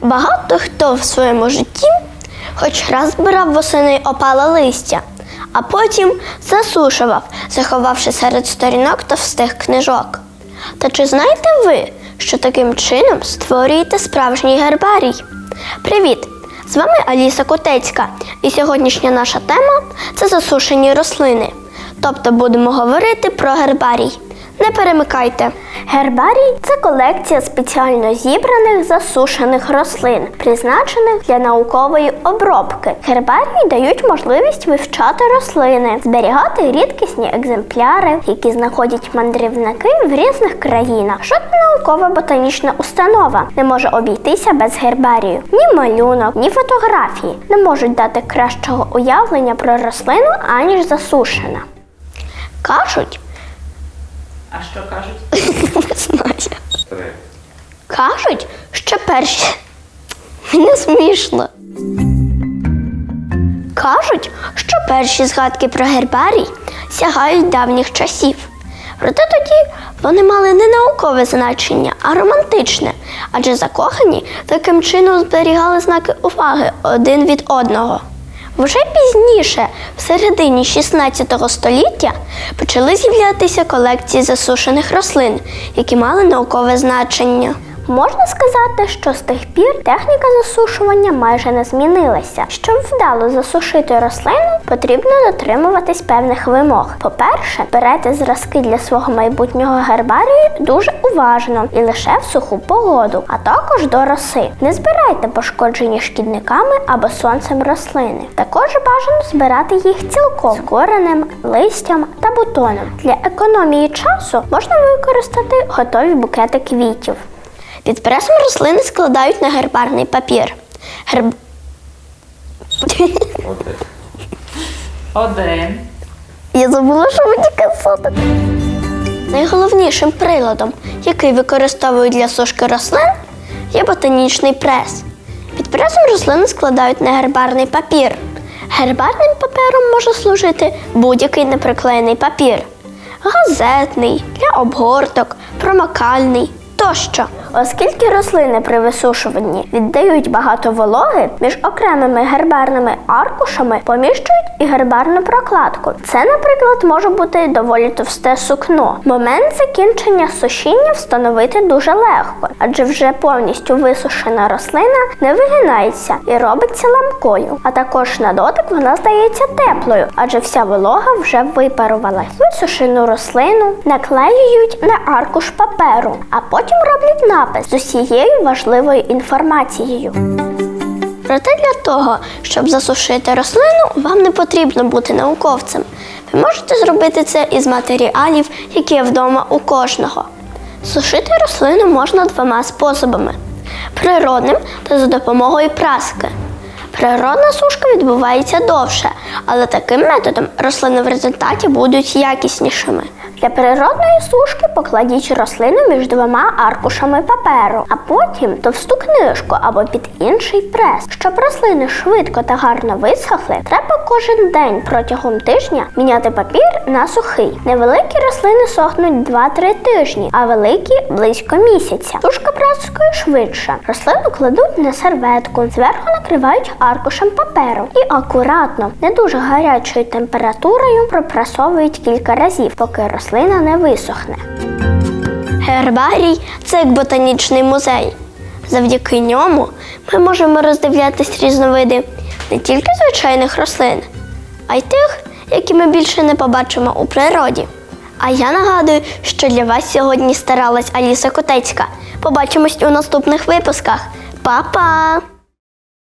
Багато хто в своєму житті хоч раз збирав восени опале листя, а потім засушував, заховавши серед сторінок товстих книжок. Та чи знаєте ви, що таким чином створюєте справжній гербарій? Привіт! З вами Аліса Котецька, і сьогоднішня наша тема це засушені рослини. Тобто будемо говорити про гербарій. Не перемикайте. Гербарій це колекція спеціально зібраних засушених рослин, призначених для наукової обробки. Гербарії дають можливість вивчати рослини, зберігати рідкісні екземпляри, які знаходять мандрівники в різних країнах. Жодна наукова ботанічна установа не може обійтися без гербарію. Ні малюнок, ні фотографії не можуть дати кращого уявлення про рослину, аніж засушена. Кажуть, А що кажуть? не знаю. Кажуть, що перші. Не смішно. Кажуть, що перші згадки про гербарій сягають давніх часів. Проте тоді вони мали не наукове значення, а романтичне, адже закохані таким чином зберігали знаки уваги один від одного. Вже пізніше, в середині 16 століття, почали з'являтися колекції засушених рослин, які мали наукове значення. Можна сказати, що з тих пір техніка засушування майже не змінилася. Щоб вдало засушити рослину, потрібно дотримуватись певних вимог. По-перше, берете зразки для свого майбутнього гербарію дуже уважно і лише в суху погоду, а також до роси. Не збирайте пошкоджені шкідниками або сонцем рослини. Також бажано збирати їх цілком з коренем, листям та бутоном. Для економії часу можна використати готові букети квітів. Під пресом рослини складають на гербарний папір. Герб... Один. Один. Я забула, що мені казати. Найголовнішим приладом, який використовують для сушки рослин, є ботанічний прес. Під пресом рослини складають на гербарний папір. Гербарним папером може служити будь-який неприклеєний папір: газетний, для обгорток, промокальний тощо. Оскільки рослини при висушуванні віддають багато вологи, між окремими гербарними аркушами поміщують і гербарну прокладку. Це, наприклад, може бути доволі товсте сукно. Момент закінчення сушіння встановити дуже легко, адже вже повністю висушена рослина не вигинається і робиться ламкою. А також на дотик вона здається теплою, адже вся волога вже випарувалась. Висушену рослину наклеюють на аркуш паперу, а потім роблять напис з усією важливою інформацією. Проте для того, щоб засушити рослину, вам не потрібно бути науковцем. Ви можете зробити це із матеріалів, які є вдома у кожного. Сушити рослину можна двома способами: природним та за допомогою праски. Природна сушка відбувається довше, але таким методом рослини в результаті будуть якіснішими. Для природної сушки покладіть рослину між двома аркушами паперу, а потім товсту книжку або під інший прес. Щоб рослини швидко та гарно висохли, треба кожен день протягом тижня міняти папір на сухий. Невеликі рослини сохнуть 2-3 тижні, а великі близько місяця. Сушка праскою швидше. Рослину кладуть на серветку, зверху накривають аркушем паперу і акуратно, не дуже гарячою температурою пропрасовують кілька разів, поки рослина не висохне. Гербарій це як ботанічний музей. Завдяки ньому ми можемо роздивлятись різновиди не тільки звичайних рослин, а й тих, які ми більше не побачимо у природі. А я нагадую, що для вас сьогодні старалась Аліса Котецька. Побачимось у наступних випусках. Па-па!